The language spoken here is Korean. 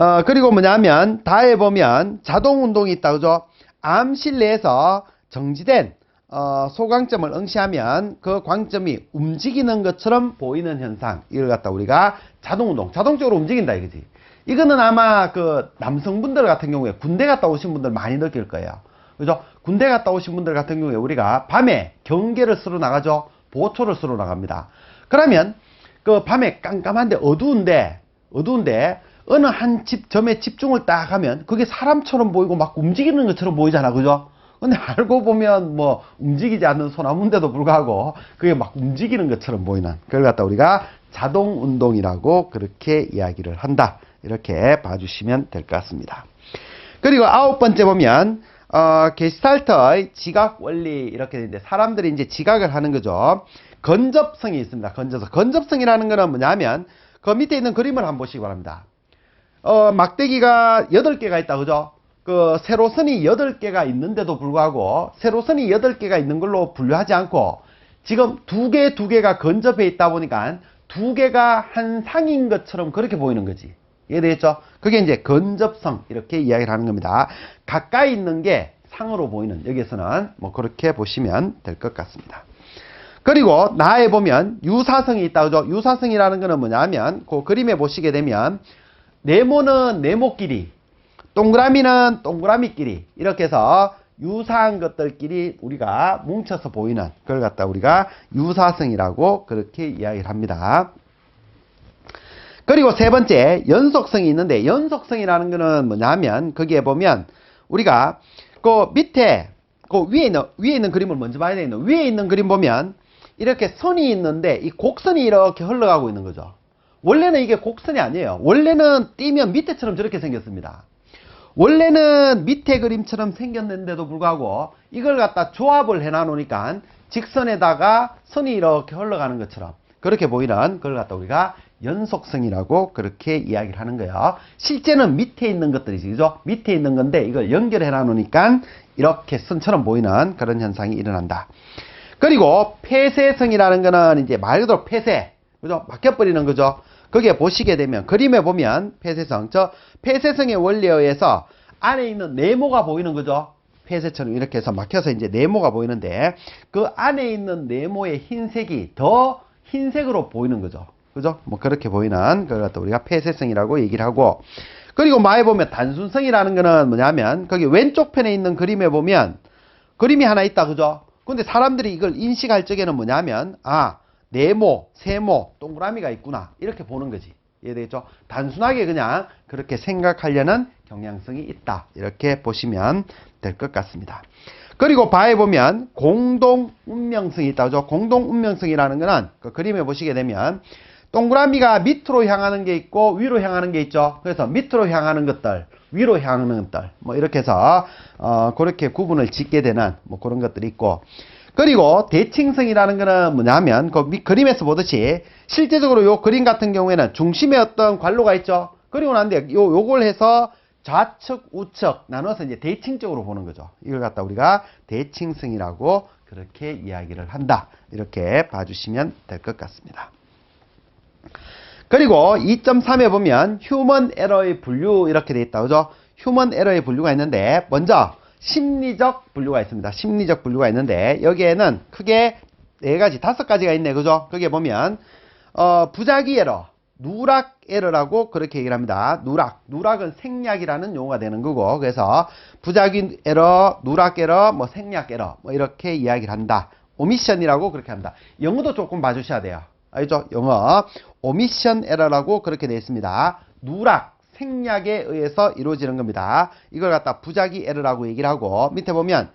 어, 그리고 뭐냐면, 다에 보면 자동 운동이 있다, 그죠? 암 실내에서 정지된, 어, 소광점을 응시하면 그 광점이 움직이는 것처럼 보이는 현상. 이걸 갖다 우리가 자동 운동, 자동적으로 움직인다, 이거지. 이거는 아마 그 남성분들 같은 경우에 군대 갔다 오신 분들 많이 느낄 거예요. 그죠? 군대 갔다 오신 분들 같은 경우에 우리가 밤에 경계를 쓰러 나가죠? 보초를 쓰러 나갑니다. 그러면 그 밤에 깜깜한데 어두운데, 어두운데 어느 한 집, 점에 집중을 딱 하면 그게 사람처럼 보이고 막 움직이는 것처럼 보이잖아. 그죠? 근데 알고 보면 뭐 움직이지 않는 소나무인데도 불구하고 그게 막 움직이는 것처럼 보이는 그걸 갖다 우리가 자동 운동이라고 그렇게 이야기를 한다. 이렇게 봐주시면 될 것 같습니다. 그리고 아홉 번째 보면 어, 게스탈트의 지각 원리 이렇게 되는데 사람들이 이제 지각을 하는 거죠. 건접성이 있습니다. 건접성. 건접성이라는 거는 뭐냐면 그 밑에 있는 그림을 한번 보시기 바랍니다. 어, 막대기가 8개가 있다, 그죠? 그, 세로선이 8개가 있는데도 불구하고, 세로선이 8개가 있는 걸로 분류하지 않고, 지금 두 개, 두 개가 건접해 있다 보니까, 두 개가 한 상인 것처럼 그렇게 보이는 거지. 이해되겠죠? 그게 이제 건접성, 이렇게 이야기를 하는 겁니다. 가까이 있는 게 상으로 보이는, 여기에서는 뭐 그렇게 보시면 될 것 같습니다. 그리고 나에 보면 유사성이 있다, 그죠? 유사성이라는 거는 뭐냐면, 그 그림에 보시게 되면, 네모는 네모끼리, 동그라미는 동그라미끼리 이렇게 해서 유사한 것들끼리 우리가 뭉쳐서 보이는 그걸 갖다 우리가 유사성이라고 그렇게 이야기를 합니다. 그리고 세 번째 연속성이 있는데 연속성이라는 거는 뭐냐면 거기에 보면 우리가 그 밑에 그 위에 있는 위에 있는 그림을 먼저 봐야 되는 위에 있는 그림 보면 이렇게 선이 있는데 이 곡선이 이렇게 흘러가고 있는 거죠. 원래는 이게 곡선이 아니에요. 원래는 띄면 밑에처럼 저렇게 생겼습니다. 원래는 밑에 그림처럼 생겼는데도 불구하고 이걸 갖다 조합을 해 놔 놓으니까 직선에다가 선이 이렇게 흘러가는 것처럼 그렇게 보이는 그걸 갖다 우리가 연속성이라고 그렇게 이야기를 하는 거예요. 실제는 밑에 있는 것들이지, 그죠? 밑에 있는 건데 이걸 연결해 놔놓으니까 이렇게 선처럼 보이는 그런 현상이 일어난다. 그리고 폐쇄성이라는 거는 이제 말 그대로 폐쇄, 그죠? 막혀버리는 거죠. 거기에 보시게 되면 그림에 보면 폐쇄성, 저 폐쇄성의 원리에 의해서 안에 있는 네모가 보이는 거죠. 폐쇄처럼 이렇게 해서 막혀서 이제 네모가 보이는데 그 안에 있는 네모의 흰색이 더 흰색으로 보이는 거죠. 그죠? 뭐 그렇게 보이는 그걸 갖다 우리가 폐쇄성이라고 얘기를 하고 그리고 마에 보면 단순성이라는 거는 뭐냐면 거기 왼쪽 편에 있는 그림에 보면 그림이 하나 있다 그죠? 근데 사람들이 이걸 인식할 적에는 뭐냐면 아 네모, 세모, 동그라미가 있구나 이렇게 보는 거지 이해되겠죠? 단순하게 그냥 그렇게 생각하려는 경향성이 있다 이렇게 보시면 될 것 같습니다. 그리고 바에 보면 공동 운명성이 있다 그죠? 공동 운명성이라는 거는 그 그림에 보시게 되면 동그라미가 밑으로 향하는 게 있고 위로 향하는 게 있죠. 그래서 밑으로 향하는 것들, 위로 향하는 것들, 뭐 이렇게 해서 어 그렇게 구분을 짓게 되는 뭐 그런 것들이 있고 그리고 대칭성이라는 거는 뭐냐면 그밑 그림에서 보듯이 실제적으로 요 그림 같은 경우에는 중심에 어떤 관로가 있죠. 그리고 난데 요 요걸 해서 좌측, 우측 나눠서 이제 대칭적으로 보는 거죠. 이걸 갖다 우리가 대칭성이라고 그렇게 이야기를 한다. 이렇게 봐주시면 될 것 같습니다. 그리고 2.3에 보면 휴먼 에러의 분류 이렇게 돼 있다. 그죠? 휴먼 에러의 분류가 있는데 먼저 심리적 분류가 있습니다. 심리적 분류가 있는데 여기에는 크게 네 가지, 다섯 가지가 있네. 그죠? 거기에 보면 어, 부작위 에러, 누락 에러라고 그렇게 얘기를 합니다. 누락. 누락은 생략이라는 용어가 되는 거고 그래서 부작위 에러, 누락 에러, 뭐 생략 에러 뭐 이렇게 이야기를 한다. 오미션이라고 그렇게 합니다. 영어도 조금 봐주셔야 돼요. 알죠? 영어 오미션 에러라고 그렇게 되어 있습니다. 누락 생략에 의해서 이루어지는 겁니다. 이걸 갖다 부작위 에러라고 얘기를 하고 밑에 보면